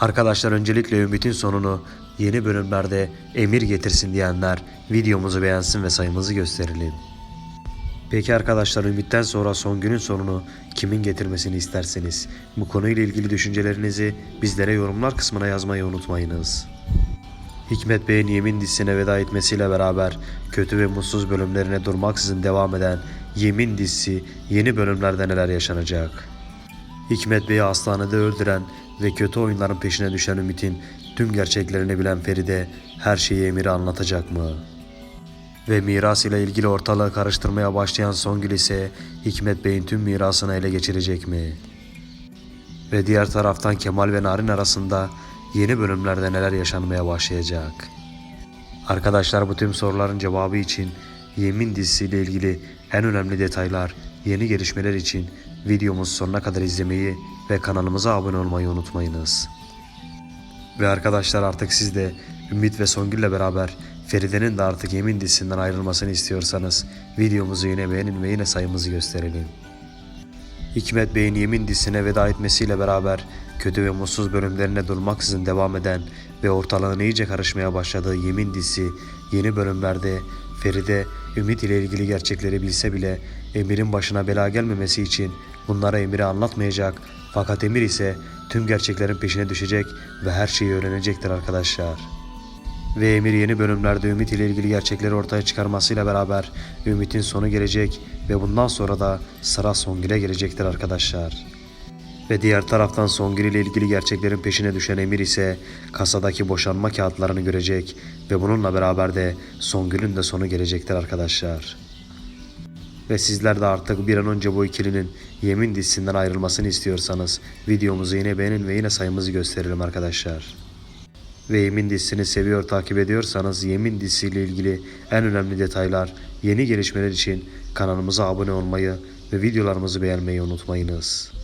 Arkadaşlar öncelikle Ümit'in sonunu yeni bölümlerde emir getirsin diyenler videomuzu beğensin ve sayımızı gösterelim. Peki arkadaşlar Ümit'ten sonra son günün sonunu kimin getirmesini isterseniz bu konuyla ilgili düşüncelerinizi bizlere yorumlar kısmına yazmayı unutmayınız. Hikmet Bey'in Yemin dizisine veda etmesiyle beraber kötü ve mutsuz bölümlerine durmaksızın devam eden Yemin dizisi yeni bölümlerde neler yaşanacak? Hikmet Bey'i hastanede öldüren ve kötü oyunların peşine düşen Ümit'in tüm gerçeklerini bilen Feride her şeyi Emir'e anlatacak mı? Ve miras ile ilgili ortalığı karıştırmaya başlayan Songül ise Hikmet Bey'in tüm mirasını ele geçirecek mi? Ve diğer taraftan Kemal ve Narin arasında yeni bölümlerde neler yaşanmaya başlayacak? Arkadaşlar bu tüm soruların cevabı için Yemin dizisiyle ilgili en önemli detaylar, yeni gelişmeler için videomuzu sonuna kadar izlemeyi ve kanalımıza abone olmayı unutmayınız. Ve arkadaşlar artık siz de Ümit ve Songül'le beraber Feride'nin de artık Yemin dizisinden ayrılmasını istiyorsanız videomuzu yine beğenin ve yine sayımızı gösterelim. Hikmet Bey'in Yemin dizisine veda etmesiyle beraber kötü ve mutsuz bölümlerine durmaksızın devam eden ve ortalığın iyice karışmaya başladığı Yemin dizisi yeni bölümlerde Feride Ümit ile ilgili gerçekleri bilse bile Emir'in başına bela gelmemesi için bunlara Emir'e anlatmayacak fakat Emir ise tüm gerçeklerin peşine düşecek ve her şeyi öğrenecektir arkadaşlar. Ve Emir yeni bölümlerde Ümit ile ilgili gerçekleri ortaya çıkarmasıyla beraber Ümit'in sonu gelecek ve bundan sonra da sıra Songül'e gelecektir arkadaşlar. Ve diğer taraftan Songül ile ilgili gerçeklerin peşine düşen Emir ise kasadaki boşanma kağıtlarını görecek ve bununla beraber de Songül'ün de sonu gelecektir arkadaşlar. Ve sizler de artık bir an önce bu ikilinin Yemin dizisinden ayrılmasını istiyorsanız videomuzu yine beğenin ve yine sayımızı gösterelim arkadaşlar ve Yemin dizisini seviyor takip ediyorsanız Yemin dizisiyle ilgili en önemli detaylar, yeni gelişmeler için kanalımıza abone olmayı ve videolarımızı beğenmeyi unutmayınız.